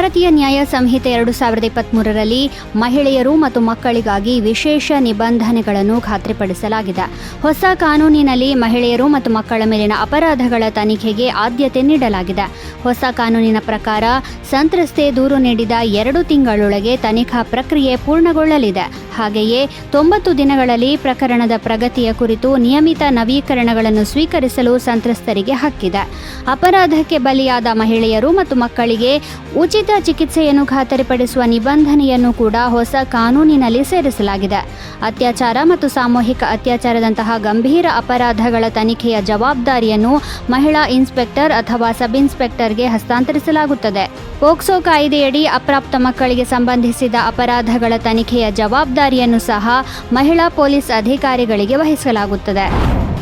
ಭಾರತೀಯ ನ್ಯಾಯ ಸಂಹಿತೆ ಎರಡು ಸಾವಿರದ ಇಪ್ಪತ್ತ್ಮೂರರಲ್ಲಿ ಮಹಿಳೆಯರು ಮತ್ತು ಮಕ್ಕಳಿಗಾಗಿ ವಿಶೇಷ ನಿಬಂಧನೆಗಳನ್ನು ಖಾತ್ರಿಪಡಿಸಲಾಗಿದೆ. ಹೊಸ ಕಾನೂನಿನಲ್ಲಿ ಮಹಿಳೆಯರು ಮತ್ತು ಮಕ್ಕಳ ಮೇಲಿನ ಅಪರಾಧಗಳ ತನಿಖೆಗೆ ಆದ್ಯತೆ ನೀಡಲಾಗಿದೆ. ಹೊಸ ಕಾನೂನಿನ ಪ್ರಕಾರ ಸಂತ್ರಸ್ತೆ ದೂರು ನೀಡಿದ ಎರಡು ತಿಂಗಳೊಳಗೆ ತನಿಖಾ ಪ್ರಕ್ರಿಯೆ ಪೂರ್ಣಗೊಳ್ಳಲಿದೆ. ಹಾಗೆಯೇ ತೊಂಬತ್ತು ದಿನಗಳಲ್ಲಿ ಪ್ರಕರಣದ ಪ್ರಗತಿಯ ಕುರಿತು ನಿಯಮಿತ ನವೀಕರಣಗಳನ್ನು ಸ್ವೀಕರಿಸಲು ಸಂತ್ರಸ್ತರಿಗೆ ಹಕ್ಕಿದೆ. ಅಪರಾಧಕ್ಕೆ ಬಲಿಯಾದ ಮಹಿಳೆಯರು ಮತ್ತು ಮಕ್ಕಳಿಗೆ ಉಚಿತ ಚಿಕಿತ್ಸೆಯನ್ನು ಖಾತರಿಪಡಿಸುವ ನಿಬಂಧನೆಯನ್ನು ಕೂಡ ಹೊಸ ಕಾನೂನಿನಲ್ಲಿ ಸೇರಿಸಲಾಗಿದೆ. ಅತ್ಯಾಚಾರ ಮತ್ತು ಸಾಮೂಹಿಕ ಅತ್ಯಾಚಾರದಂತಹ ಗಂಭೀರ ಅಪರಾಧಗಳ ತನಿಖೆಯ ಜವಾಬ್ದಾರಿಯನ್ನು ಮಹಿಳಾ ಇನ್ಸ್ಪೆಕ್ಟರ್ ಅಥವಾ ಸಬ್ ಇನ್ಸ್ಪೆಕ್ಟರ್ಗೆ ಹಸ್ತಾಂತರಿಸಲಾಗುತ್ತದೆ. ಪೋಕ್ಸೋ ಕಾಯ್ದೆಯಡಿ ಅಪ್ರಾಪ್ತ ಮಕ್ಕಳಿಗೆ ಸಂಬಂಧಿಸಿದ ಅಪರಾಧಗಳ ತನಿಖೆಯ ಜವಾಬ್ದಾರಿಯನ್ನು ಸಹ ಮಹಿಳಾ ಪೊಲೀಸ್ ಅಧಿಕಾರಿಗಳಿಗೆ ವಹಿಸಲಾಗುತ್ತದೆ.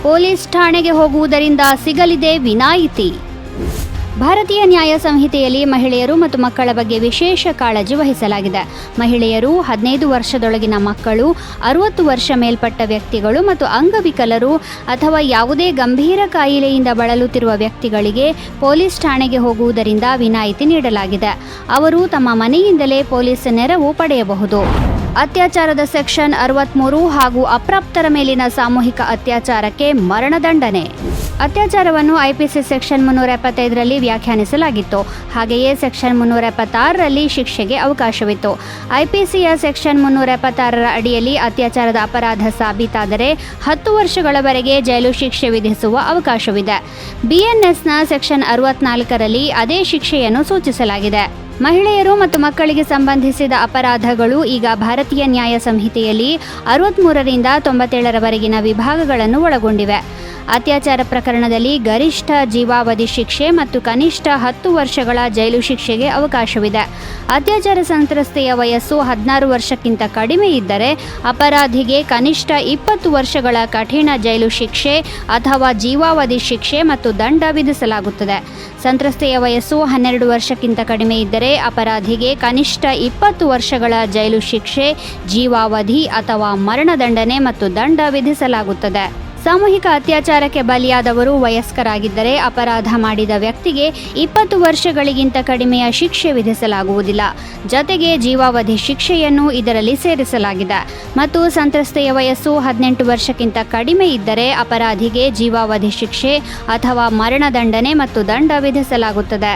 ಪೊಲೀಸ್ ಠಾಣೆಗೆ ಹೋಗುವುದರಿಂದ ಸಿಗಲಿದೆ ವಿನಾಯಿತಿ. ಭಾರತೀಯ ನ್ಯಾಯ ಸಂಹಿತೆಯಲ್ಲಿ ಮಹಿಳೆಯರು ಮತ್ತು ಮಕ್ಕಳ ಬಗ್ಗೆ ವಿಶೇಷ ಕಾಳಜಿ ವಹಿಸಲಾಗಿದೆ. ಮಹಿಳೆಯರು ಹದಿನೈದು ವರ್ಷದೊಳಗಿನ ಮಕ್ಕಳು, ಅರುವತ್ತು ವರ್ಷ ಮೇಲ್ಪಟ್ಟ ವ್ಯಕ್ತಿಗಳು ಮತ್ತು ಅಂಗವಿಕಲರು ಅಥವಾ ಯಾವುದೇ ಗಂಭೀರ ಕಾಯಿಲೆಯಿಂದ ಬಳಲುತ್ತಿರುವ ವ್ಯಕ್ತಿಗಳಿಗೆ ಪೊಲೀಸ್ ಠಾಣೆಗೆ ಹೋಗುವುದರಿಂದ ವಿನಾಯಿತಿ ನೀಡಲಾಗಿದೆ. ಅವರು ತಮ್ಮ ಮನೆಯಿಂದಲೇ ಪೊಲೀಸ್ ನೆರವು ಪಡೆಯಬಹುದು. ಅತ್ಯಾಚಾರದ ಸೆಕ್ಷನ್ ಅರವತ್ಮೂರು ಹಾಗೂ ಅಪ್ರಾಪ್ತರ ಮೇಲಿನ ಸಾಮೂಹಿಕ ಅತ್ಯಾಚಾರಕ್ಕೆ ಮರಣದಂಡನೆ. ಅತ್ಯಾಚಾರವನ್ನು ಐಪಿಸಿ ಸೆಕ್ಷನ್ ಮುನ್ನೂರ ಎಪ್ಪತ್ತೈದರಲ್ಲಿ ವ್ಯಾಖ್ಯಾನಿಸಲಾಗಿತ್ತು. ಹಾಗೆಯೇ ಸೆಕ್ಷನ್ ಮುನ್ನೂರ ಎಪ್ಪತ್ತಾರರಲ್ಲಿ ಶಿಕ್ಷೆಗೆ ಅವಕಾಶವಿತ್ತು. ಐಪಿಸಿಯ ಸೆಕ್ಷನ್ ಮುನ್ನೂರ ಎಪ್ಪತ್ತಾರರ ಅಡಿಯಲ್ಲಿ ಅತ್ಯಾಚಾರದ ಅಪರಾಧ ಸಾಬೀತಾದರೆ ಹತ್ತು ವರ್ಷಗಳವರೆಗೆ ಜೈಲು ಶಿಕ್ಷೆ ವಿಧಿಸುವ ಅವಕಾಶವಿದೆ. ಬಿಎನ್ಎಸ್ನ ಸೆಕ್ಷನ್ ಅರವತ್ನಾಲ್ಕರಲ್ಲಿ ಅದೇ ಶಿಕ್ಷೆಯನ್ನು ಸೂಚಿಸಲಾಗಿದೆ. ಮಹಿಳೆಯರು ಮತ್ತು ಮಕ್ಕಳಿಗೆ ಸಂಬಂಧಿಸಿದ ಅಪರಾಧಗಳು ಈಗ ಭಾರತೀಯ ನ್ಯಾಯ ಸಂಹಿತೆಯಲ್ಲಿ ಅರವತ್ತ್ಮೂರರಿಂದ ತೊಂಬತ್ತೇಳರವರೆಗಿನ ವಿಭಾಗಗಳನ್ನು ಒಳಗೊಂಡಿವೆ. ಅತ್ಯಾಚಾರ ಪ್ರಕರಣದಲ್ಲಿ ಗರಿಷ್ಠ ಜೀವಾವಧಿ ಶಿಕ್ಷೆ ಮತ್ತು ಕನಿಷ್ಠ ಹತ್ತು ವರ್ಷಗಳ ಜೈಲು ಶಿಕ್ಷೆಗೆ ಅವಕಾಶವಿದೆ. ಅತ್ಯಾಚಾರ ಸಂತ್ರಸ್ತೆಯ ವಯಸ್ಸು ಹದಿನಾರು ವರ್ಷಕ್ಕಿಂತ ಕಡಿಮೆ ಇದ್ದರೆ ಅಪರಾಧಿಗೆ ಕನಿಷ್ಠ ಇಪ್ಪತ್ತು ವರ್ಷಗಳ ಕಠಿಣ ಜೈಲು ಶಿಕ್ಷೆ ಅಥವಾ ಜೀವಾವಧಿ ಶಿಕ್ಷೆ ಮತ್ತು ದಂಡ ವಿಧಿಸಲಾಗುತ್ತದೆ. ಸಂತ್ರಸ್ತೆಯ ವಯಸ್ಸು ಹನ್ನೆರಡು ವರ್ಷಕ್ಕಿಂತ ಕಡಿಮೆ ಇದ್ದರೆ ಅಪರಾಧಿಗೆ ಕನಿಷ್ಠ ಇಪ್ಪತ್ತು ವರ್ಷಗಳ ಜೈಲು ಶಿಕ್ಷೆ, ಜೀವಾವಧಿ ಅಥವಾ ಮರಣದಂಡನೆ ಮತ್ತು ದಂಡ ವಿಧಿಸಲಾಗುತ್ತದೆ. ಸಾಮೂಹಿಕ ಅತ್ಯಾಚಾರಕ್ಕೆ ಬಲಿಯಾದವರು ವಯಸ್ಕರಾಗಿದ್ದರೆ ಅಪರಾಧ ಮಾಡಿದ ವ್ಯಕ್ತಿಗೆ ಇಪ್ಪತ್ತು ವರ್ಷಗಳಿಗಿಂತ ಕಡಿಮೆಯ ಶಿಕ್ಷೆ ವಿಧಿಸಲಾಗುವುದಿಲ್ಲ. ಜತೆಗೆ ಜೀವಾವಧಿ ಶಿಕ್ಷೆಯನ್ನು ಇದರಲ್ಲಿ ಸೇರಿಸಲಾಗಿದೆ. ಮತ್ತು ಸಂತ್ರಸ್ತೆಯ ವಯಸ್ಸು ಹದಿನೆಂಟು ವರ್ಷಕ್ಕಿಂತ ಕಡಿಮೆ ಇದ್ದರೆ ಅಪರಾಧಿಗೆ ಜೀವಾವಧಿ ಶಿಕ್ಷೆ ಅಥವಾ ಮರಣದಂಡನೆ ಮತ್ತು ದಂಡ ವಿಧಿಸಲಾಗುತ್ತದೆ.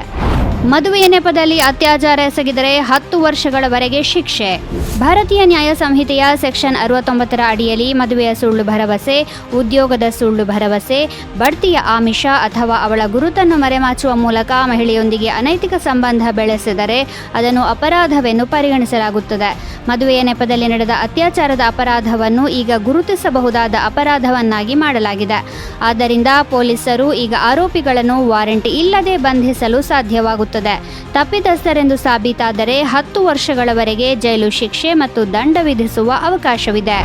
ಮದುವೆಯ ನೆಪದಲ್ಲಿ ಅತ್ಯಾಚಾರ ಎಸಗಿದರೆ ಹತ್ತು ವರ್ಷಗಳವರೆಗೆ ಶಿಕ್ಷೆ. ಭಾರತೀಯ ನ್ಯಾಯ ಸಂಹಿತೆಯ ಸೆಕ್ಷನ್ ಅರವತ್ತೊಂಬತ್ತರ ಅಡಿಯಲ್ಲಿ ಮದುವೆಯ ಸುಳ್ಳು ಭರವಸೆ, ಉದ್ಯೋಗದ ಸುಳ್ಳು ಭರವಸೆ, ಬಡ್ತಿಯ ಆಮಿಷ ಅಥವಾ ಅವಳ ಗುರುತನ್ನು ಮರೆಮಾಚುವ ಮೂಲಕ ಮಹಿಳೆಯೊಂದಿಗೆ ಅನೈತಿಕ ಸಂಬಂಧ ಬೆಳೆಸಿದರೆ ಅದನ್ನು ಅಪರಾಧವೆಂದು ಪರಿಗಣಿಸಲಾಗುತ್ತದೆ. ಮದುವೆಯ ನೆಪದಲ್ಲಿ ನಡೆದ ಅತ್ಯಾಚಾರದ ಅಪರಾಧವನ್ನು ಈಗ ಗುರುತಿಸಬಹುದಾದ ಅಪರಾಧವನ್ನಾಗಿ ಮಾಡಲಾಗಿದೆ. ಆದ್ದರಿಂದ ಪೊಲೀಸರು ಈಗ ಆರೋಪಿಗಳನ್ನು ವಾರಂಟ್ ಇಲ್ಲದೆ ಬಂಧಿಸಲು ಸಾಧ್ಯವಾಗುತ್ತದೆ. ತಪ್ಪಿತಸ್ಥರೆಂದು ಸಾಬೀತಾದರೆ ಹತ್ತು ವರ್ಷಗಳವರೆಗೆ ಜೈಲು ಶಿಕ್ಷೆ ಮತ್ತು ದಂಡ ವಿಧಿಸುವ ಅವಕಾಶವಿದೆ.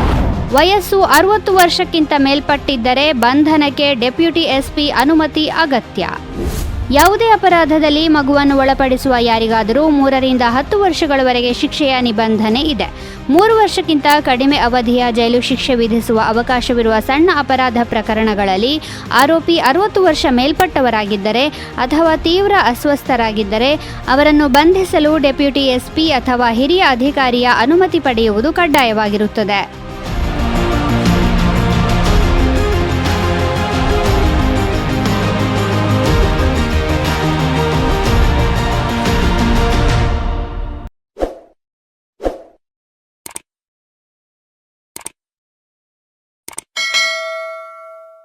ವಯಸ್ಸು ಅರವತ್ತು ವರ್ಷಕ್ಕಿಂತ ಮೇಲ್ಪಟ್ಟಿದ್ದರೆ ಬಂಧನಕ್ಕೆ ಡೆಪ್ಯೂಟಿ ಎಸ್ಪಿ ಅನುಮತಿ ಅಗತ್ಯ. ಯಾವುದೇ ಅಪರಾಧದಲ್ಲಿ ಮಗುವನ್ನು ಒಳಪಡಿಸುವ ಯಾರಿಗಾದರೂ ಮೂರರಿಂದ ಹತ್ತು ವರ್ಷಗಳವರೆಗೆ ಶಿಕ್ಷೆಯ ನಿಬಂಧನೆ ಇದೆ. ಮೂರು ವರ್ಷಕ್ಕಿಂತ ಕಡಿಮೆ ಅವಧಿಯ ಜೈಲು ಶಿಕ್ಷೆ ವಿಧಿಸುವ ಅವಕಾಶವಿರುವ ಸಣ್ಣ ಅಪರಾಧ ಪ್ರಕರಣಗಳಲ್ಲಿ ಆರೋಪಿ ಅರವತ್ತು ವರ್ಷ ಮೇಲ್ಪಟ್ಟವರಾಗಿದ್ದರೆ ಅಥವಾ ತೀವ್ರ ಅಸ್ವಸ್ಥರಾಗಿದ್ದರೆ ಅವರನ್ನು ಬಂಧಿಸಲು ಡೆಪ್ಯೂಟಿ ಎಸ್ಪಿ ಅಥವಾ ಹಿರಿಯ ಅಧಿಕಾರಿಯ ಅನುಮತಿ ಪಡೆಯುವುದು ಕಡ್ಡಾಯವಾಗಿರುತ್ತದೆ.